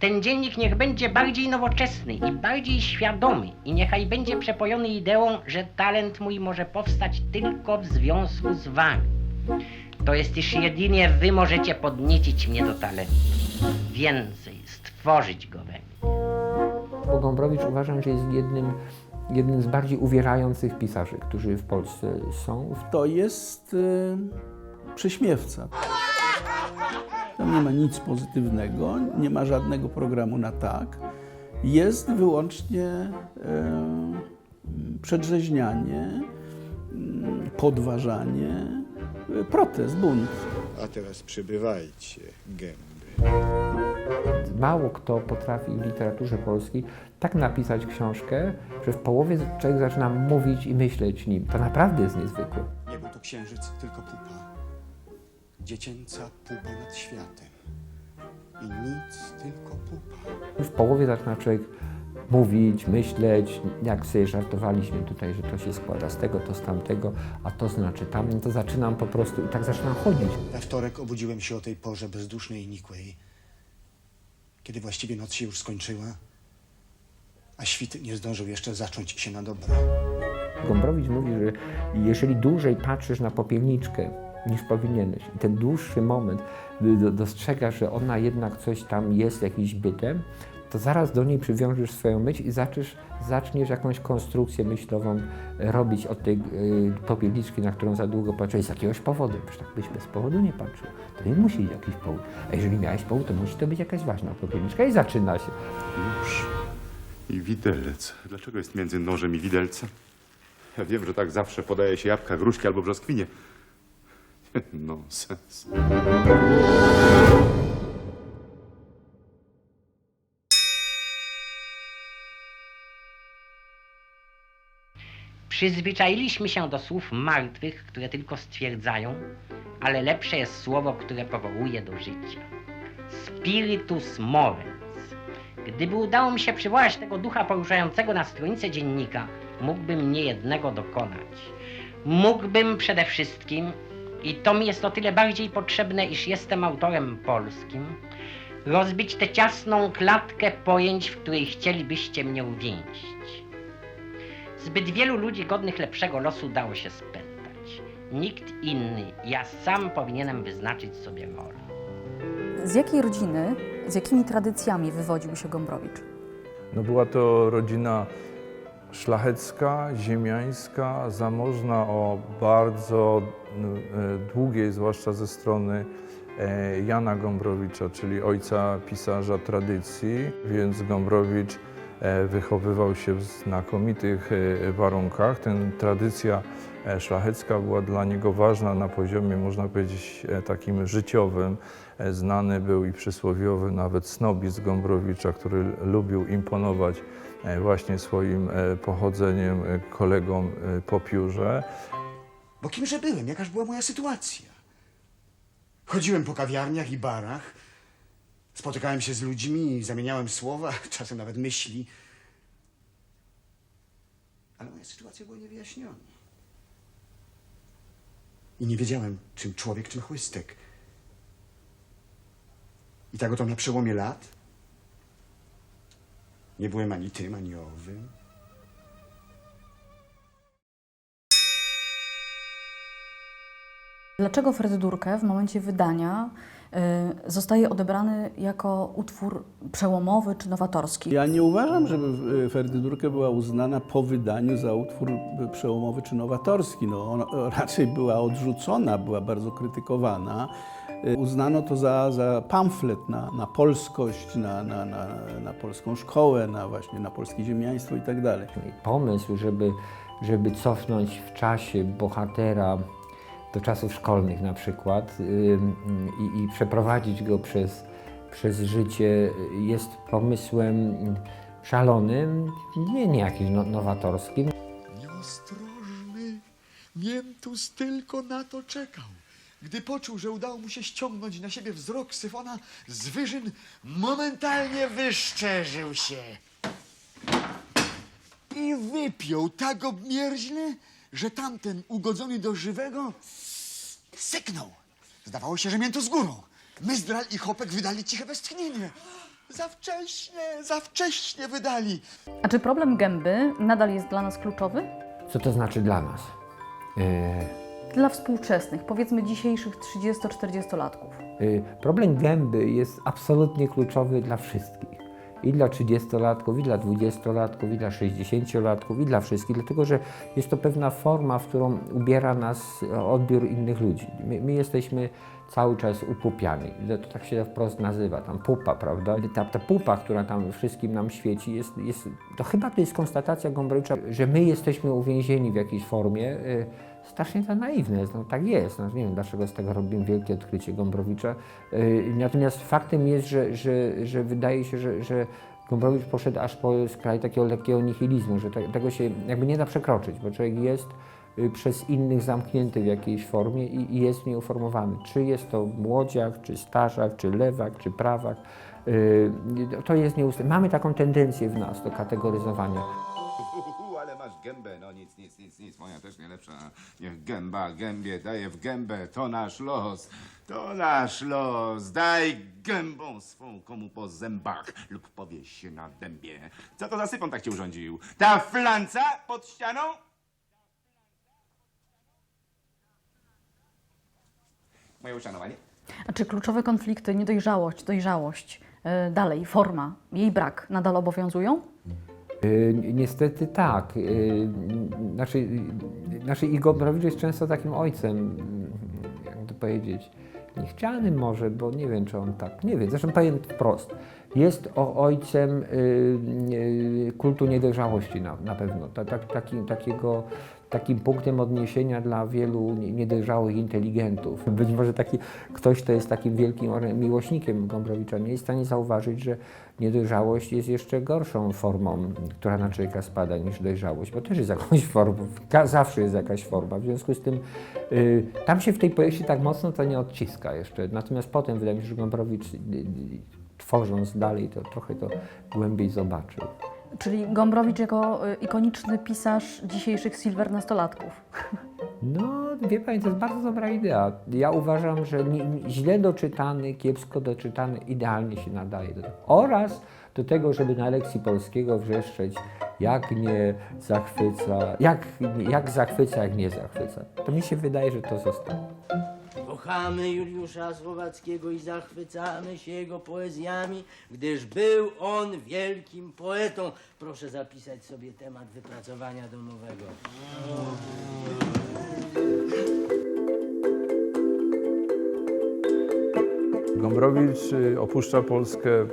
Ten dziennik niech będzie bardziej nowoczesny i bardziej świadomy i niechaj będzie przepojony ideą, że talent mój może powstać tylko w związku z wami. To jest iż jedynie wy możecie podniecić mnie do talentu. Więcej, stworzyć go we mnie. Bo Gombrowicz uważam, że jest jednym, jednym z bardziej uwierających pisarzy, którzy w Polsce są. To jest y, prześmiewca. Tam nie ma nic pozytywnego, nie ma żadnego programu na tak. Jest wyłącznie y, przedrzeźnianie, y, podważanie, y, protest, bunt. A teraz przybywajcie, gęby. Mało kto potrafi w literaturze polskiej tak napisać książkę, że w połowie człowiek zaczyna mówić i myśleć nim. To naprawdę jest niezwykłe. Nie był to księżyc, tylko pupa. Dziecięca pupa nad światem. I nic, tylko pupa. W połowie zaczyna człowiek mówić, myśleć, jak sobie żartowaliśmy tutaj, że to się składa z tego, to z tamtego, a to znaczy tam, to zaczynam po prostu i tak zaczynam chodzić. We wtorek obudziłem się o tej porze bezdusznej i nikłej, kiedy właściwie noc się już skończyła, a świt nie zdążył jeszcze zacząć się na dobre. Gombrowicz mówi, że jeżeli dłużej patrzysz na popielniczkę niż powinieneś i ten dłuższy moment y, do- dostrzegasz, że ona jednak coś tam jest jakimś bytem, to zaraz do niej przywiążesz swoją myśl i zaczniesz, zaczniesz jakąś konstrukcję myślową e, robić od tej y, popielniczki, na którą za długo patrzyłeś z jakiegoś powodu. Przecież tak byś bez powodu nie patrzył. To nie musi być jakiś powód. A jeżeli miałeś powód, to musi to być jakaś ważna popielniczka i zaczyna się. Nóż i widelec. Dlaczego jest między nożem i widelcem? Ja wiem, że tak zawsze podaje się jabłka, gruszki albo brzoskwinie. Nonsens. Przyzwyczailiśmy się do słów martwych, które tylko stwierdzają, ale lepsze jest słowo, które powołuje do życia. Spiritus movens. Gdyby udało mi się przywołać tego ducha poruszającego na stronicę dziennika, mógłbym niejednego dokonać. Mógłbym przede wszystkim, i to mi jest o tyle bardziej potrzebne, iż jestem autorem polskim, rozbić tę ciasną klatkę pojęć, w której chcielibyście mnie uwięzić. Zbyt wielu ludzi godnych lepszego losu dało się spętać. Nikt inny, ja sam powinienem wyznaczyć sobie rolę. Z jakiej rodziny, z jakimi tradycjami wywodził się Gombrowicz? No była to rodzina szlachecka, ziemiańska, zamożna o bardzo e, długiej, zwłaszcza ze strony e, Jana Gombrowicza, czyli ojca pisarza tradycji, więc Gombrowicz e, wychowywał się w znakomitych warunkach. Ten tradycja szlachecka była dla niego ważna na poziomie, można powiedzieć, takim życiowym. Znany był i przysłowiowy nawet snobizm Gombrowicza, który lubił imponować właśnie swoim e, pochodzeniem e, kolegom e, po piórze. Bo kimże byłem? Jakaż była moja sytuacja? Chodziłem po kawiarniach i barach, spotykałem się z ludźmi, zamieniałem słowa, czasem nawet myśli. Ale moja sytuacja była niewyjaśniona. I nie wiedziałem, czym człowiek, czym chłystek. I tak oto na przełomie lat nie byłem ani tym, ani owym. Dlaczego Ferdydurkę w momencie wydania y, zostaje odebrany jako utwór przełomowy czy nowatorski? Ja nie uważam, żeby y, Ferdydurkę była uznana po wydaniu za utwór y, przełomowy czy nowatorski. No, ona raczej była odrzucona, była bardzo krytykowana. Y, Uznano to za, za pamflet na, na polskość, na, na, na, na polską szkołę, na właśnie na polskie ziemiaństwo i tak dalej. pomysł, żeby, żeby cofnąć w czasie bohatera do czasów szkolnych na przykład ym, i, i przeprowadzić go przez, przez życie jest pomysłem szalonym, nie, nie jakimś no, nowatorskim. Nieostrożny Miętus tylko na to czekał. Gdy poczuł, że udało mu się ściągnąć na siebie wzrok Syfona z wyżyn, momentalnie wyszczerzył się. I wypiął tak obmierzle, że tamten ugodzony do żywego syknął. Zdawało się, że mięto z górą. Myzdral i Chopek wydali ciche westchnienie. Za wcześnie, za wcześnie wydali. A czy problem gęby nadal jest dla nas kluczowy? Co to znaczy dla nas? E, Dla współczesnych, powiedzmy dzisiejszych 30-40-latków. Y, Problem gęby jest absolutnie kluczowy dla wszystkich. I dla 30-latków, i dla 20-latków, i dla 60-latków, i dla wszystkich, dlatego że jest to pewna forma, w którą ubiera nas odbiór innych ludzi. My, my jesteśmy cały czas upupiani. To tak się wprost nazywa, tam pupa, prawda? Ta, ta pupa, która tam wszystkim nam świeci, jest, jest, to chyba to jest konstatacja Gombrowicza, że my jesteśmy uwięzieni w jakiejś formie. y, strasznie to naiwne, no, tak jest. No, nie wiem, dlaczego z tego robimy wielkie odkrycie Gombrowicza. Yy, natomiast faktem jest, że, że, że wydaje się, że, że Gombrowicz poszedł aż po skraj takiego lekkiego nihilizmu, że te, tego się jakby nie da przekroczyć, bo człowiek jest y, przez innych zamknięty w jakiejś formie i, i jest nieuformowany. Czy jest to młodziak, czy starzak, czy lewak, czy prawak. Yy, to jest nieustępne. Mamy taką tendencję w nas do kategoryzowania. Gębę, no nic, nic, nic, nic, moja też nie lepsza. Niech gęba gębie daje w gębę, to nasz los, to nasz los. Daj gębą swą komu po zębach lub powieś się na dębie. Co to za sypon tak cię urządził? Ta flanca pod ścianą? Moje uszanowanie? A czy kluczowe konflikty, niedojrzałość, dojrzałość, yy, dalej, forma, jej brak nadal obowiązują? Y, Niestety tak. Y, Znaczy, znaczy i Gombrowicz jest często takim ojcem, jak to powiedzieć, niechcianym może, bo nie wiem, czy on tak, nie wiem, zresztą powiem wprost. Jest ojcem y, kultu niedojrzałości na, na pewno, ta, tak, takim, takiego, takim punktem odniesienia dla wielu nie- niedojrzałych inteligentów. Być może taki ktoś, kto jest takim wielkim miłośnikiem Gombrowicza, nie jest w stanie zauważyć, że niedojrzałość jest jeszcze gorszą formą, która na człowieka spada niż dojrzałość, bo też jest jakąś formą, zawsze jest jakaś forma. W związku z tym y, tam się w tej powieści tak mocno to nie odciska jeszcze. Natomiast potem wydaje mi się, że Gombrowicz y, y, tworząc dalej to trochę to głębiej zobaczył. Czyli Gombrowicz jako y, ikoniczny pisarz dzisiejszych silvernastolatków. No, wie Pani, to jest bardzo dobra idea. Ja uważam, że źle doczytany, kiepsko doczytany idealnie się nadaje do tego. Oraz do tego, żeby na lekcji polskiego wrzeszczeć, jak nie zachwyca, jak, jak zachwyca, jak nie zachwyca. To mi się wydaje, że to zostało. Kochamy Juliusza Słowackiego i zachwycamy się jego poezjami, gdyż był on wielkim poetą. Proszę zapisać sobie temat wypracowania domowego. Gombrowicz y, opuszcza Polskę y,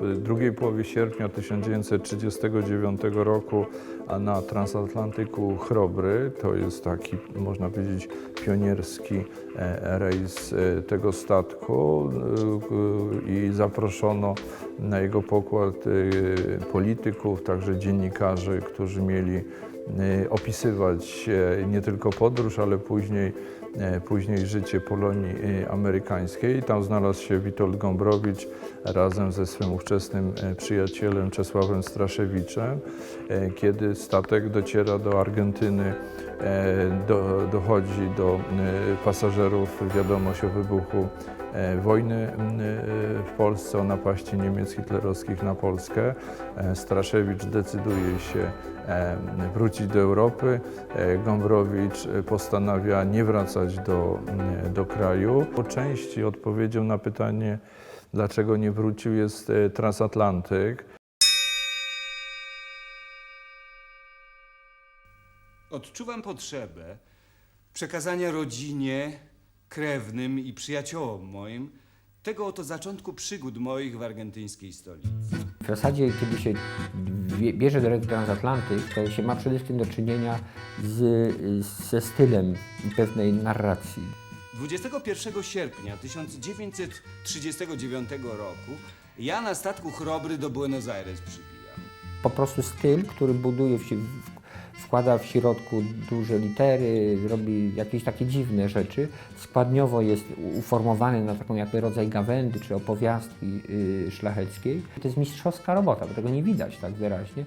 w drugiej połowie sierpnia 1939 roku a na transatlantyku Chrobry. To jest taki, można powiedzieć, pionierski e, rejs e, tego statku y, i zaproszono na jego pokład polityków, także dziennikarzy, którzy mieli opisywać e, nie tylko podróż, ale później, później życie Polonii e, amerykańskiej. Tam znalazł się Witold Gombrowicz razem ze swym ówczesnym e, przyjacielem Czesławem Straszewiczem. E, Kiedy statek dociera do Argentyny, e, do, dochodzi do e, pasażerów wiadomość o wybuchu e, wojny e, w Polsce, o napaści Niemiec hitlerowskich na Polskę. E, Straszewicz decyduje się e, wrócić do Europy. E, Gombrowicz e, postanawia nie wracać do, e, do kraju. Po części odpowiedzią na pytanie, dlaczego nie wrócił, jest e, transatlantyk. Odczuwam potrzebę przekazania rodzinie, krewnym i przyjaciołom moim tego oto zaczątku przygód moich w argentyńskiej stolicy. W zasadzie, kiedy się bierze do ręki transatlantyk, to się ma przede wszystkim do czynienia z, ze stylem pewnej narracji. 21 sierpnia 1939 roku ja na statku Chrobry do Buenos Aires przybijam. po prostu styl, który buduje, w, si- w, wkłada w środku duże litery, robi jakieś takie dziwne rzeczy. Składniowo jest uformowany na taką jakby rodzaj gawędy czy opowiastki y, szlacheckiej. To jest mistrzowska robota, bo tego nie widać tak wyraźnie.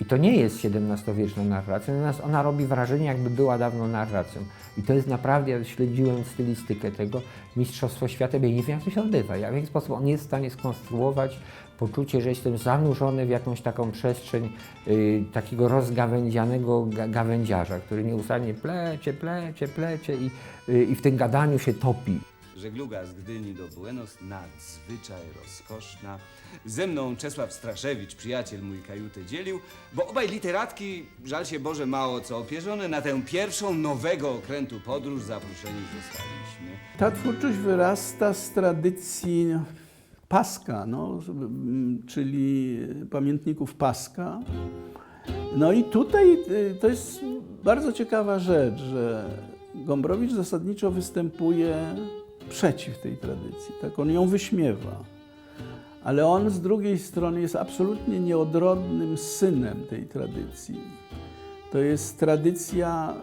I to nie jest XVII-wieczna narracja, natomiast ona robi wrażenie, jakby była dawno narracją. I to jest naprawdę, ja śledziłem stylistykę tego, mistrzostwo świata, ja nie wiem, jak to się odbywa, jak- w jaki sposób on jest w stanie skonstruować poczucie, że jestem zanurzony w jakąś taką przestrzeń y, takiego rozgawędzianego ga, gawędziarza, który nieustannie plecie, plecie, plecie i, y, i w tym gadaniu się topi. Żegluga z Gdyni do Buenos nadzwyczaj rozkoszna. Ze mną Czesław Straszewicz, przyjaciel mój kajutę dzielił, bo obaj literatki, żal się Boże, mało co opierzone, na tę pierwszą nowego okrętu podróż zaproszeni zostaliśmy. Ta twórczość wyrasta z tradycji Paska, no, czyli pamiętników Paska. No i tutaj y, to jest bardzo ciekawa rzecz, że Gombrowicz zasadniczo występuje przeciw tej tradycji, tak on ją wyśmiewa. Ale on z drugiej strony jest absolutnie nieodrodnym synem tej tradycji. To jest tradycja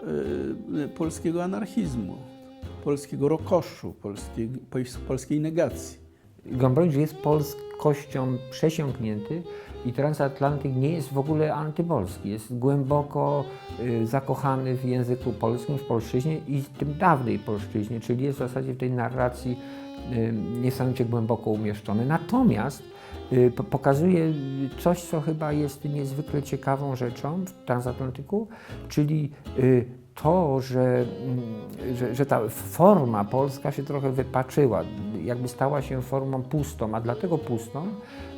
y, polskiego anarchizmu, polskiego rokoszu, polskiej, pol- polskiej negacji. Gombrowicz jest polskością przesiąknięty i transatlantyk nie jest w ogóle antypolski. Jest głęboko y, zakochany w języku polskim, w polszczyźnie i w tym dawnej polszczyźnie, czyli jest w zasadzie w tej narracji y, niesamowicie głęboko umieszczony. Natomiast y, po- pokazuje coś, co chyba jest niezwykle ciekawą rzeczą w transatlantyku, czyli to, że, mm, że, że ta forma polska się trochę wypaczyła, jakby stała się formą pustą, a dlatego pustą,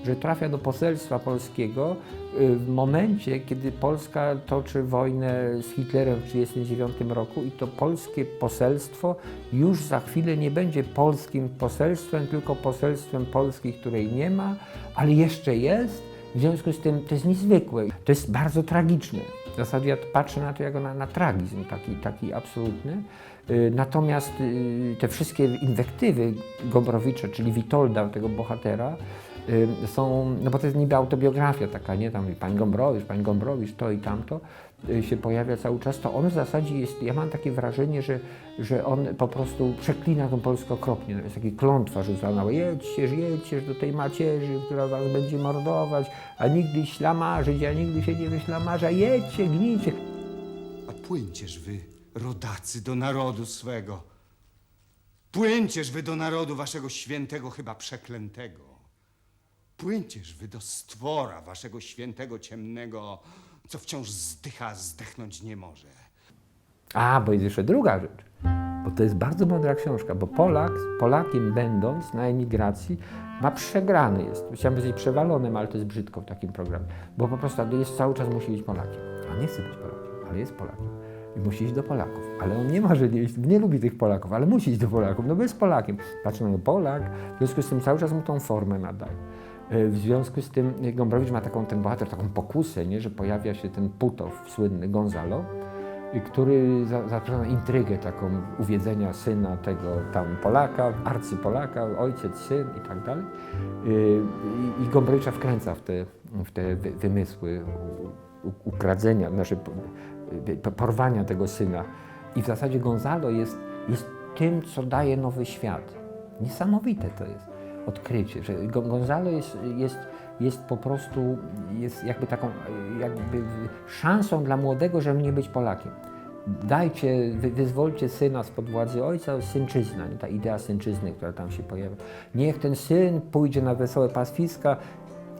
że trafia do poselstwa polskiego y, w momencie, kiedy Polska toczy wojnę z Hitlerem w 1939 roku i to polskie poselstwo już za chwilę nie będzie polskim poselstwem, tylko poselstwem Polski, której nie ma, ale jeszcze jest. W związku z tym to jest niezwykłe. To jest bardzo tragiczne. W zasadzie ja patrzę na to jako na, na tragizm taki, taki absolutny. Y, Natomiast y, te wszystkie inwektywy Gombrowicza, czyli Witolda, tego bohatera, są, no bo to jest niby autobiografia taka, nie, tam pani Gombrowicz, pani Gombrowicz, to i tamto y, się pojawia cały czas, to on w zasadzie jest, ja mam takie wrażenie, że, że on po prostu przeklina tą Polskę okropnie, jest taka klątwa rzucana, jedźcież, jedźcież do tej macierzy, która was będzie mordować, a nigdy ślamarzyć, a nigdy się nie wyślamarza, jedźcie, gnijcie. A płyńcież wy, rodacy, do narodu swego. Płyńcież wy do narodu waszego świętego, chyba przeklętego. Płyńcież wy do stwora waszego świętego, ciemnego, co wciąż zdycha, zdechnąć nie może. A, bo jest jeszcze druga rzecz, bo to jest bardzo mądra książka, bo Polak, Polakiem będąc na emigracji, ma przegrany jest. Chciałem powiedzieć przewalonym, ale to jest brzydko w takim programie, bo po prostu jest cały czas musi być Polakiem. A nie chce być Polakiem, ale jest Polakiem. I musi iść do Polaków. Ale on nie może nie nie lubi tych Polaków, ale musi iść do Polaków, no bo jest Polakiem. Patrzy na Polak, w związku z tym cały czas mu tą formę nadaje. E, W związku z tym e, Gombrowicz ma taką, ten bohater, taką pokusę, nie? że pojawia się ten Putow słynny, Gonzalo, który za- zaczyna intrygę taką uwiedzenia syna tego tam Polaka, arcypolaka, ojciec, syn i tak dalej. Y, I, Gombrowicza wkręca w te, w te wy- wymysły ukradzenia, znaczy po- po- porwania tego syna. I w zasadzie Gonzalo jest, jest tym, co daje nowy świat. Niesamowite to jest odkrycie, że Go- Gonzalo jest, jest, jest po prostu jest jakby taką jakby szansą dla młodego, żeby nie być Polakiem. Dajcie, wy, wyzwolcie syna spod władzy ojca, synczyzna, ta idea synczyzny, która tam się pojawia. Niech ten syn pójdzie na wesołe pastwiska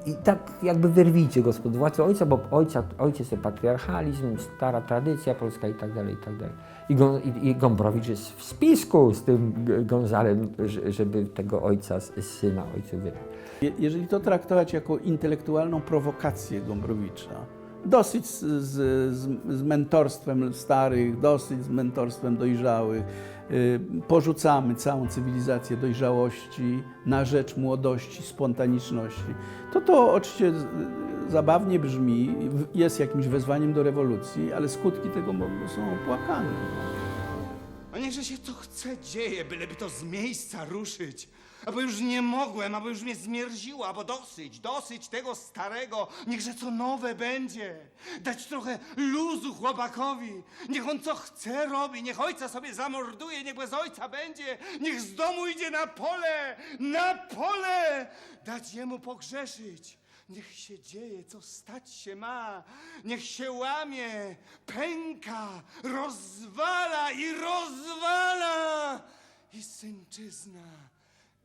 i tak jakby wyrwijcie go spod władzy ojca, bo ojca, ojciec to patriarchalizm, stara tradycja polska i tak dalej, i tak dalej. I, Gon, i, I Gombrowicz jest w spisku z tym Gonzalem, że- żeby tego ojca, syna ojcu wyrwać. Je- Jeżeli to traktować jako intelektualną prowokację Gombrowicza, dosyć z, z, z, mentorstwem starych, dosyć z mentorstwem dojrzałych, y, porzucamy całą cywilizację dojrzałości na rzecz młodości, spontaniczności, to to oczywiście zabawnie brzmi, jest jakimś wezwaniem do rewolucji, ale skutki tego są opłakane. A niechże się co chce dzieje, byleby to z miejsca ruszyć. Albo już nie mogłem, albo już mnie zmierziło, albo dosyć, dosyć tego starego. Niechże co nowe będzie. Dać trochę luzu chłopakowi. Niech on co chce robi, niech ojca sobie zamorduje, niech bez ojca będzie. Niech z domu idzie na pole, na pole. Dać jemu pogrzeszyć. Niech się dzieje, co stać się ma. Niech się łamie, pęka, rozwala i rozwala. I synczyzna,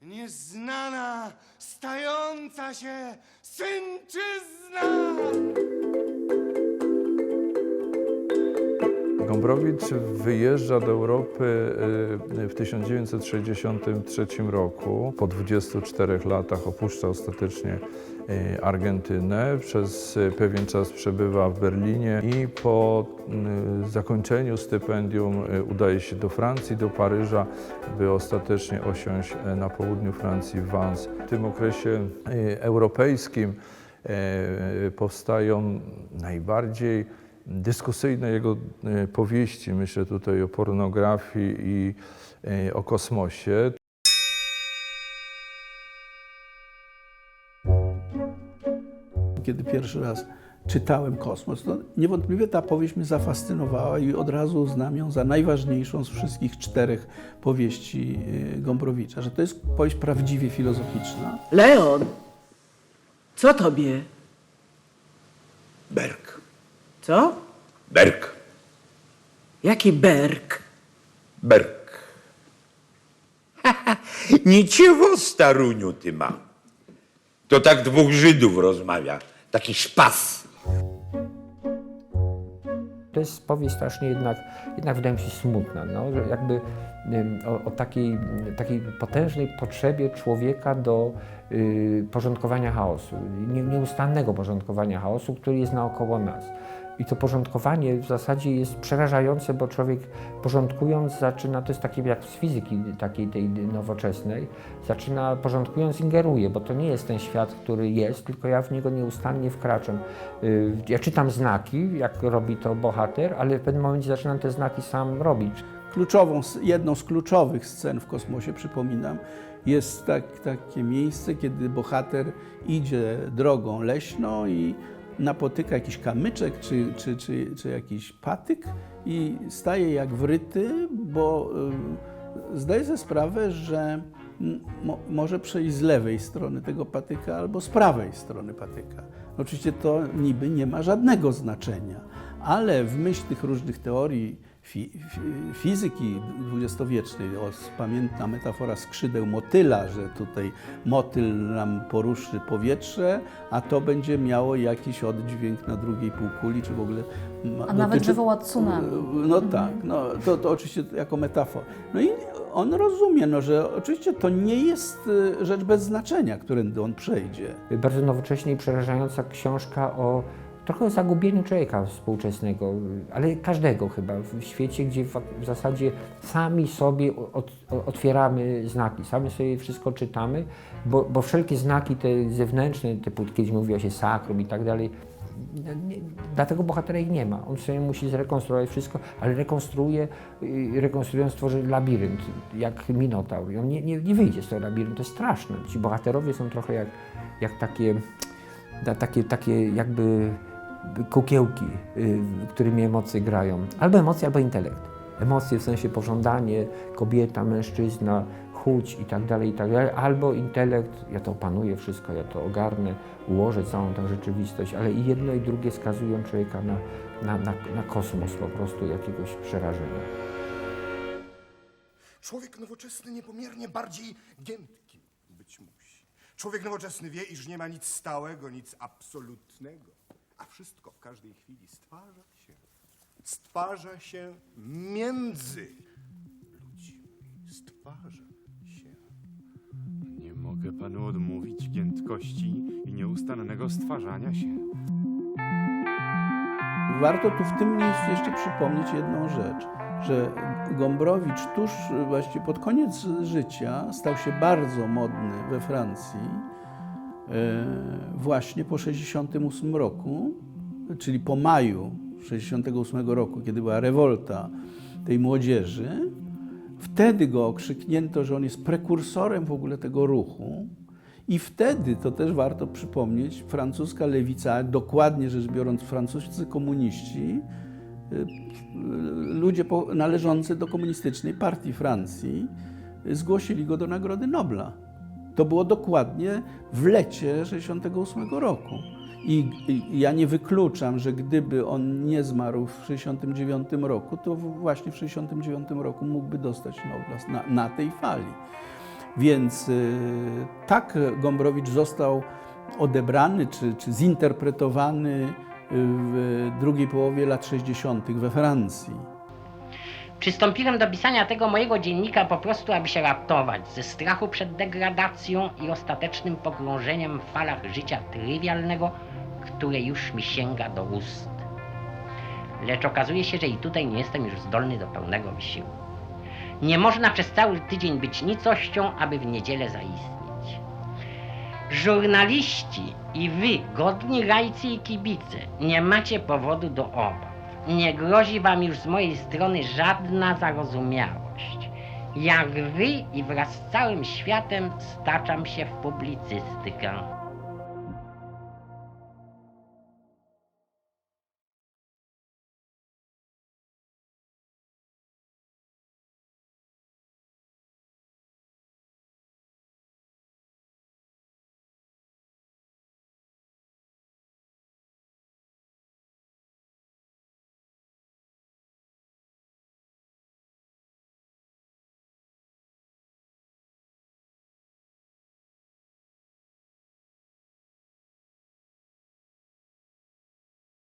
Nieznana, stająca się synczyzna! Gombrowicz wyjeżdża do Europy y, w 1963 roku. Po 24 latach opuszcza ostatecznie Argentynę. Przez y, pewien czas przebywa w Berlinie i po y, zakończeniu stypendium y, udaje się do Francji, do Paryża, by ostatecznie osiąść y, na południu Francji w Vence. W tym okresie y, europejskim powstają najbardziej dyskusyjne jego powieści. Myślę tutaj o pornografii i o kosmosie. Kiedy pierwszy raz czytałem Kosmos, to niewątpliwie ta powieść mnie zafascynowała i od razu uznam ją za najważniejszą z wszystkich czterech powieści y, Gombrowicza, że to jest powieść prawdziwie filozoficzna. Leon, co tobie? Berg. Co? Berg. Jaki berk? Berg. Niciewo, staruniu, ty ma. To tak dwóch Żydów rozmawia. Taki szpas. To jest powieść strasznie jednak, jednak wydaje mi się smutna, no, że jakby o, o takiej, takiej potężnej potrzebie człowieka do y, porządkowania chaosu, nie, nieustannego porządkowania chaosu, który jest naokoło nas. I to porządkowanie w zasadzie jest przerażające, bo człowiek porządkując zaczyna, to jest takie jak z fizyki takiej tej nowoczesnej, zaczyna porządkując ingeruje, bo to nie jest ten świat, który jest, tylko ja w niego nieustannie wkraczam. Y, Ja czytam znaki, jak robi to bohater, ale w pewnym momencie zaczynam te znaki sam robić. Kluczową, jedną z kluczowych scen w kosmosie, przypominam, jest tak, takie miejsce, kiedy bohater idzie drogą leśną i napotyka jakiś kamyczek czy, czy, czy, czy jakiś patyk i staje jak wryty, bo y, zdaje sobie sprawę, że mo, może przejść z lewej strony tego patyka albo z prawej strony patyka. Oczywiście to niby nie ma żadnego znaczenia, ale w myśl tych różnych teorii fi, fi, fizyki dwudziestowiecznej, o, pamiętna metafora skrzydeł motyla, że tutaj motyl nam poruszy powietrze, a to będzie miało jakiś oddźwięk na drugiej półkuli, czy w ogóle... A nawet dotyczy- wywoła tsunami. no tak, no, to, to oczywiście jako metafora. No i on rozumie, no, że oczywiście to nie jest y, rzecz bez znaczenia, którędy on przejdzie. Bardzo nowocześnie i przerażająca książka o trochę o zagubieniu człowieka współczesnego, ale każdego chyba w świecie, gdzie w, zasadzie sami sobie od, otwieramy znaki, sami sobie wszystko czytamy, bo, bo wszelkie znaki te zewnętrzne, typu kiedyś mówiło się sakrum i tak dalej, nie, dlatego bohatera ich nie ma. On sobie musi zrekonstruować wszystko, ale rekonstruuje, y, rekonstruując tworzy labirynt, jak Minotaur. I on nie, nie, nie wyjdzie z tego labiryntu, to jest straszne. Ci bohaterowie są trochę jak, jak takie, takie, takie jakby kukiełki, y, którymi emocje grają. Albo emocje, albo intelekt. Emocje w sensie pożądanie, kobieta, mężczyzna, chuć i tak dalej, i tak dalej, albo intelekt, ja to opanuję wszystko, ja to ogarnę, ułożę całą tę rzeczywistość, ale i jedno i drugie skazują człowieka na, na, na, na kosmos po prostu jakiegoś przerażenia. Człowiek nowoczesny niepomiernie bardziej giętki być musi. Człowiek nowoczesny wie, iż nie ma nic stałego, nic absolutnego, a wszystko w każdej chwili stwarza się. Stwarza się między ludźmi. Stwarza się. Nie mogę panu odmówić giętkości i nieustannego stwarzania się. Warto tu w tym miejscu jeszcze przypomnieć jedną rzecz, że Gombrowicz tuż właściwie pod koniec życia stał się bardzo modny we Francji właśnie po 68 roku, czyli po maju 68 roku, kiedy była rewolta tej młodzieży. Wtedy go okrzyknięto, że on jest prekursorem w ogóle tego ruchu. I wtedy, to też warto przypomnieć, francuska lewica, dokładnie rzecz biorąc francuscy komuniści, y, ludzie należący do komunistycznej partii Francji, zgłosili go do Nagrody Nobla. To było dokładnie w lecie 68 roku. I, ja nie wykluczam, że gdyby on nie zmarł w 69 roku, to właśnie w 69 roku mógłby dostać Nobla na, na tej fali. Więc y, tak Gombrowicz został odebrany czy, czy zinterpretowany w drugiej połowie lat 60. we Francji. Przystąpiłem do pisania tego mojego dziennika po prostu, aby się ratować ze strachu przed degradacją i ostatecznym pogrążeniem w falach życia trywialnego, które już mi sięga do ust. Lecz okazuje się, że i tutaj nie jestem już zdolny do pełnego wysiłku. Nie można przez cały tydzień być nicością, aby w niedzielę zaistnieć. Żurnaliści i wy, godni rajcy i kibice, nie macie powodu do obaw. Nie grozi wam już z mojej strony żadna zarozumiałość. Jak wy i wraz z całym światem staczam się w publicystykę.